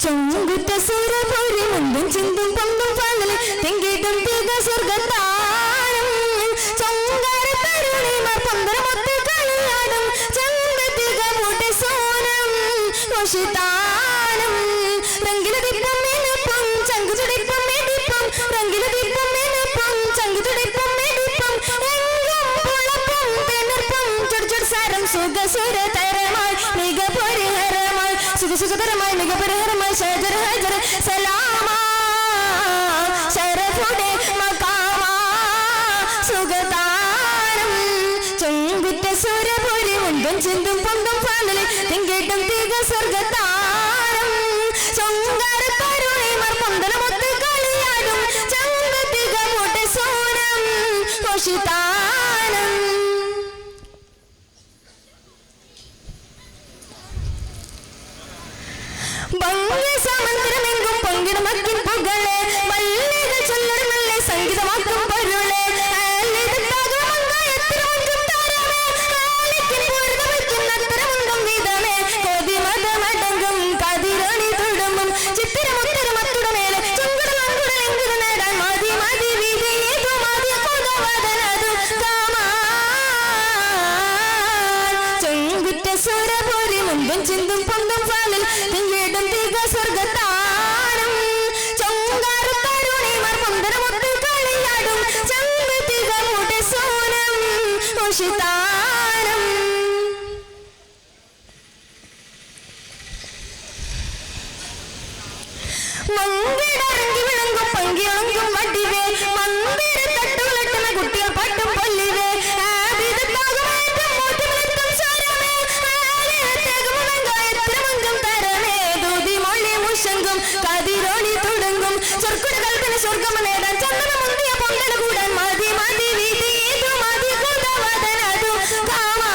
ചൊങ്കുറ്റ സൂരഭൂരി മുണ്ടും ചിന്തും പൊങ്കും പകൽ തെങ്കിട്ടും തീക സ്വർഗത്താഴം ചൊങ്കാര കരുണിമാർ പന്തര മൊത്ത കളിയാടും ചന്തത്തിക പൂട്ടി സോനം കോശിതാനം രംഗില ദീപം മെനിപ്പം ചുടിപ്പം ചൊടിച്ചൊടി സാരം സുഖ സുര തരമായി മിക പരിഹരമായി സുഖ സുഖതരമായി മിക പരിഹരമായി ഷജർ ഹജർ സലാമാ ശരഫുടെ മകാമാ സുഖതാരം ചൊങ്കുറ്റ സുരപൊരി മുണ്ടും ചിന്തും പൊന്തും സ്വർഗതാരം ചിന്തും പൊന്തും പാലിൽ തിങ്ങിടും തീക സ്വർഗത്താരം ചൊർക്കുട കൽപ്പന സ്വർഗം നേടാൻ ചന്ദന മുന്തിയ പൊങ്കല കൂടാൻ മതി മതി വീതി ഏതു മതി കുതവദനതു കാമാ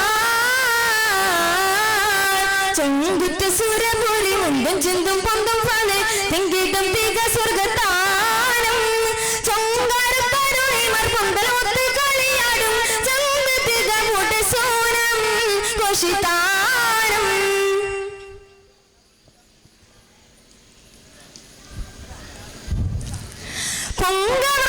ചൊങ്കുറ്റ സുരപുരി മുണ്ടും ചിന്തും പൊന്തും ഫാനെ തിങ്കിട്ടും തിക സ്വർഗത്താനം. ചൊങ്കാര തരുണിമാർ പന്തലമൊത്ത് കളിയാടും ചന്ത തിക മൂട്ടെ സോനം ഘോഷിതാനം പൊങ്കവർ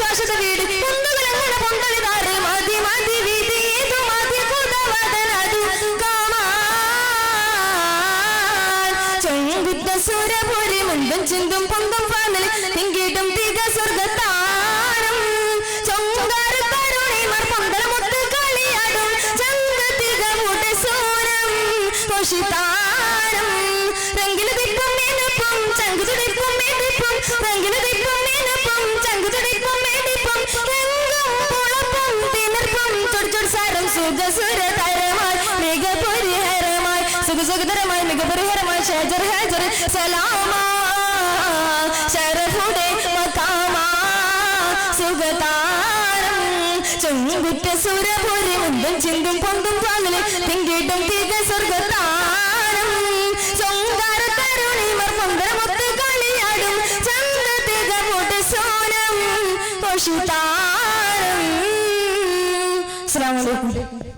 ശാശ്വത വീട് മതി മതി മതി ചിന്തും ഘോഷിതാരം രംഗില ദിപ്പം മേനപ്പം ചങ്കു തുടിപ്പം മേടിപ്പം രംഗില ദിപ്പം മേനപ്പം ചങ്കു തുടിപ്പം മേടിപ്പം എങ്കും പുളപ്പം തിണർപ്പം ചൊടിച്ചൊടി സാരം സുഖ സുര തരമായി മിക പരിഹരമായി സുഖ സുഖതരമായി മിക പരിഹരമായി ഷജർ ഹജർ സലാമാ ശരഫുടെ മക്കാമാ സുഖതാരം ചൊങ്കുറ്റ സുരപുരി മുണ്ടും ചിന്തും പൊന്തും പാലിൽ തിങ്കിട്ടും തീക സ്വർഗത്താരം ചൊങ്കാര തരുണിമാർ പന്തരമൊത്ത് കളിയാടും. ചന്ദ്ര തിക മൂട്ട് സോനം ഘോഷിതാരം അസ്സലാമു അലൈക്കും.